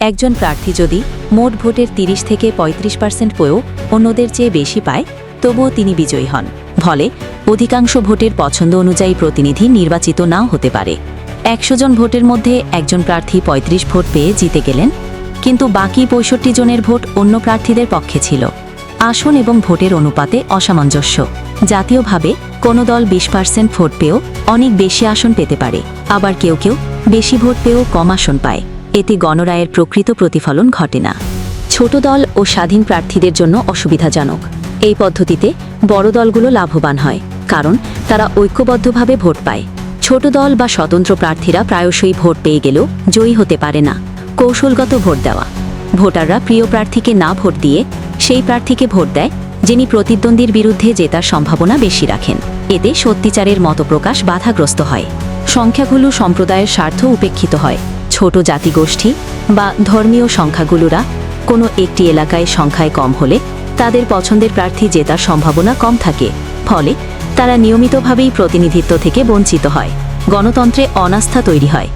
একজন প্রার্থী যদি মোট ভোটের তিরিশ থেকে ৩৫ পার্সেন্ট পেয়েও অন্যদের চেয়ে বেশি পায়, তবুও তিনি বিজয়ী হন। ফলে অধিকাংশ ভোটের পছন্দ অনুযায়ী প্রতিনিধি নির্বাচিত নাও হতে পারে। একশো জন ভোটের মধ্যে একজন প্রার্থী ৩৫ ভোট পেয়ে জিতে গেলেন, কিন্তু বাকি পঁয়ষট্টি জনের ভোট অন্য প্রার্থীদের পক্ষে ছিল। আসন এবং ভোটের অনুপাতে অসামঞ্জস্য। জাতীয়ভাবে কোনো দল বিশ পার্সেন্ট ভোট পেয়েও অনেক বেশি আসন পেতে পারে, আবার কেউ কেউ বেশি ভোট পেয়েও কম আসন পায়। এতে গণরায়ের প্রকৃত প্রতিফলন ঘটে না। ছোট দল ও স্বাধীন প্রার্থীদের জন্য অসুবিধাজনক। এই পদ্ধতিতে বড় দলগুলো লাভবান হয়, কারণ তারা ঐক্যবদ্ধভাবে ভোট পায়। ছোট দল বা স্বতন্ত্র প্রার্থীরা প্রায়শই ভোট পেয়ে গেলেও জয়ী হতে পারে না। কৌশলগত ভোট দেওয়া। ভোটাররা প্রিয় প্রার্থীকে না ভোট দিয়ে সেই প্রার্থীকে ভোট দেয়, যিনি প্রতিদ্বন্দ্বীর বিরুদ্ধে জেতার সম্ভাবনা বেশি রাখেন। এতে সত্যিচারের মতপ্রকাশ বাধাগ্রস্ত হয়। সংখ্যাগুলো সম্প্রদায়ের স্বার্থ উপেক্ষিত হয়। ছোট জাতিগোষ্ঠী বা ধর্মীয় সংখ্যাগুলোরা কোনো একটি এলাকায় সংখ্যায় কম হলে তাদের পছন্দের প্রার্থী জেতার সম্ভাবনা কম থাকে, ফলে তারা নিয়মিতভাবেই প্রতিনিধিত্ব থেকে বঞ্চিত হয়। গণতন্ত্রে অনাস্থা তৈরি হয়।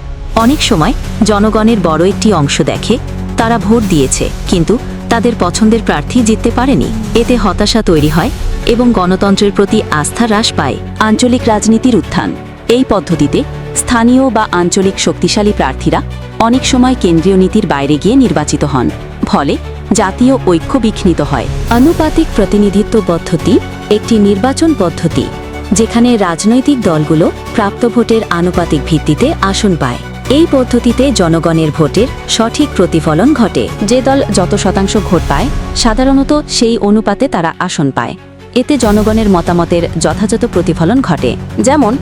অনেক সময় জনগণের বড় একটি অংশ দেখে তারা ভোট দিয়েছে, কিন্তু তাদের পছন্দের প্রার্থী জিততে পারেনি। এতে হতাশা তৈরি হয় এবং গণতন্ত্রের প্রতি আস্থা হ্রাস পায়। আঞ্চলিক রাজনীতির উত্থান এই পদ্ধতিতে স্থানীয় বা আঞ্চলিক শক্তিশালী প্রার্থীরা অনেক সময় কেন্দ্রীয় নীতির বাইরে গিয়ে নির্বাচিত হন, ফলে জাতীয় ঐক্য বিঘ্নিত হয়। আনুপাতিক প্রতিনিধিত্ব পদ্ধতি একটি নির্বাচন পদ্ধতি, যেখানে রাজনৈতিক দলগুলো প্রাপ্ত ভোটের আনুপাতিক ভিত্তিতে আসন পায়। এই পদ্ধতিতে জনগণের ভোটের সঠিক প্রতিফলন ঘটে। যে দল যত শতাংশ ভোট পায়, সাধারণত সেই অনুপাতে তারা আসন পায়। এতে জনগণের মতামতের যথাযথ প্রতিফলন ঘটে। যেমন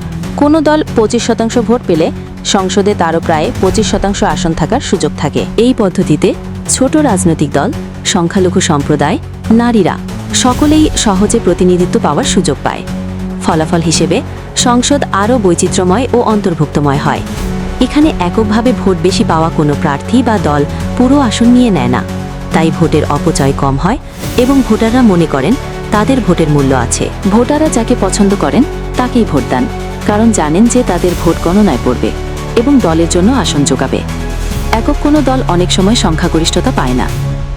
কোনো দল পঁচিশ শতাংশ ভোট পেলে সংসদে তারও প্রায় পঁচিশ শতাংশ আসন থাকার সুযোগ থাকে। এই পদ্ধতিতে ছোট রাজনৈতিক দল, সংখ্যালঘু সম্প্রদায়, নারীরা সকলেই সহজে প্রতিনিধিত্ব পাওয়ার সুযোগ পায়। ফলাফল হিসেবে সংসদ আরও বৈচিত্র্যময় ও অন্তর্ভুক্তময় হয়। এখানে এককভাবে ভোট বেশি পাওয়া কোনো প্রার্থী বা দল পুরো আসন নিয়ে নেয় না। তাই ভোটের অপচয় কম হয় এবং ভোটাররা মনে করেন তাদের ভোটের মূল্য আছে। ভোটাররা যাকে পছন্দ করেন তাকেই ভোট দেন। কারণ জানেন যে তাদের ভোট গণনায় পড়বে এবং দলের জন্য আসন যোগাবে। একক কোনো দল অনেক সময় সংখ্যাগরিষ্ঠতা পায় না।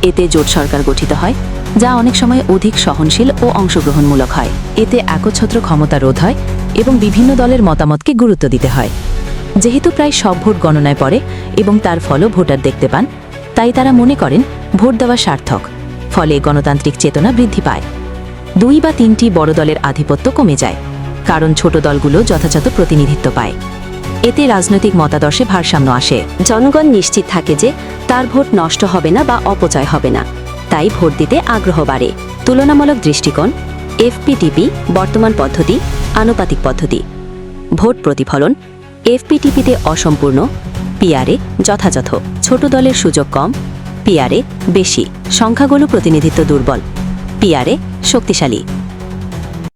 এতে জোট সরকার গঠিত হয়, যা অনেক সময় অধিক সহনশীল ও অংশগ্রহণমূলক হয়। এতে একচ্ছত্র ক্ষমতা রোধ হয় এবং বিভিন্ন দলের মতামতকে গুরুত্ব দিতে হয়। যেহেতু প্রায় সব ভোট গণনায় পড়ে এবং তার ফলও ভোটার দেখতে পান, তাই তারা মনে করেন ভোট দেওয়া সার্থক, ফলে গণতান্ত্রিক চেতনা বৃদ্ধি পায়। দুই বা তিনটি বড় দলের আধিপত্য কমে যায়। কারণ ছোট দলগুলো যথাযথ প্রতিনিধিত্ব পায়। এতে রাজনৈতিক মতাদর্শে ভারসাম্য আসে। জনগণ নিশ্চিত থাকে যে তার ভোট নষ্ট হবে না বা অপচয় হবে না। তাই ভোট দিতে আগ্রহ বাড়ে। তুলনামূলক দৃষ্টিকোণ, এফপিটিপি, বর্তমান পদ্ধতি, আনুপাতিক পদ্ধতি। ভোট প্রতিফলন, এফপিটিপিতে অসম্পূর্ণ, পিআরএ যথাযথ। ছোট দলের সুযোগ কম, পিআরএ বেশি। সংখ্যাগুলো প্রতিনিধিত্ব দুর্বল, পিআরএ শক্তিশালী।